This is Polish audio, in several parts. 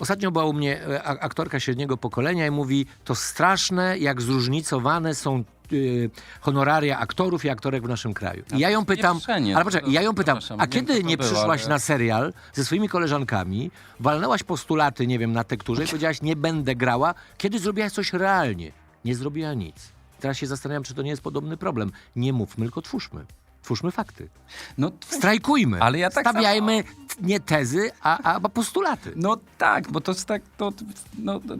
Ostatnio była u mnie e, aktorka średniego pokolenia i mówi, to straszne, jak zróżnicowane są y, honoraria aktorów i aktorek w naszym kraju. I ja ją pytam, ale poczekaj, ja ją pytam, a kiedy nie przyszłaś na serial ze swoimi koleżankami, walnęłaś postulaty, nie wiem, na tekturze i powiedziałaś, nie będę grała, kiedy zrobiłaś coś realnie? Nie zrobiła nic. Teraz się zastanawiam, czy to nie jest podobny problem. Nie mówmy, tylko twórzmy. Twórzmy fakty. No, Strajkujmy. Ale ja tak Stawiajmy nie tezy, a, a postulaty. No tak, bo to jest tak, to, no, to-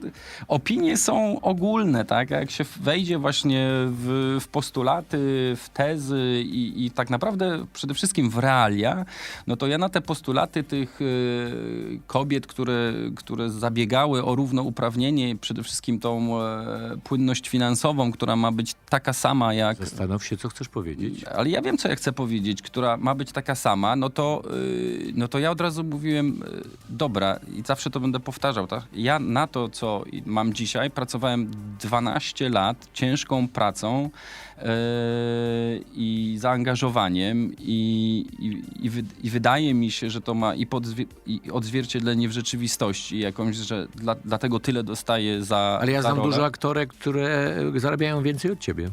opinie są ogólne, tak? A Jak się wejdzie właśnie w, w postulaty, w tezy i, i tak naprawdę przede wszystkim w realia, no to ja na te postulaty tych y, kobiet, które, które zabiegały o równouprawnienie, przede wszystkim tą e, płynność finansową, która ma być taka sama jak Zastanów się, co chcesz powiedzieć. ale ja wiem, co ja chcę powiedzieć, która ma być taka sama, no to, yy, no to ja od razu mówiłem, yy, dobra, i zawsze to będę powtarzał, tak? Ja na to, co mam dzisiaj, pracowałem 12 lat ciężką pracą yy, i zaangażowaniem i, i, i, wy, i wydaje mi się, że to ma i, podzwie, i odzwierciedlenie w rzeczywistości jakąś, że dla, dlatego tyle dostaję za Ale ja za znam rolę. dużo aktorek, które zarabiają więcej od ciebie.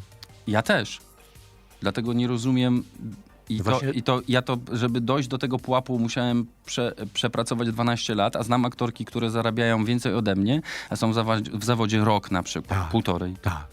Ja też. Dlatego nie rozumiem. I, No to, właśnie- I to ja to, żeby dojść do tego pułapu, musiałem prze, przepracować 12 lat, a znam aktorki, które zarabiają więcej ode mnie, a są w zawodzie, w zawodzie rok na przykład, Tak. półtorej. Tak.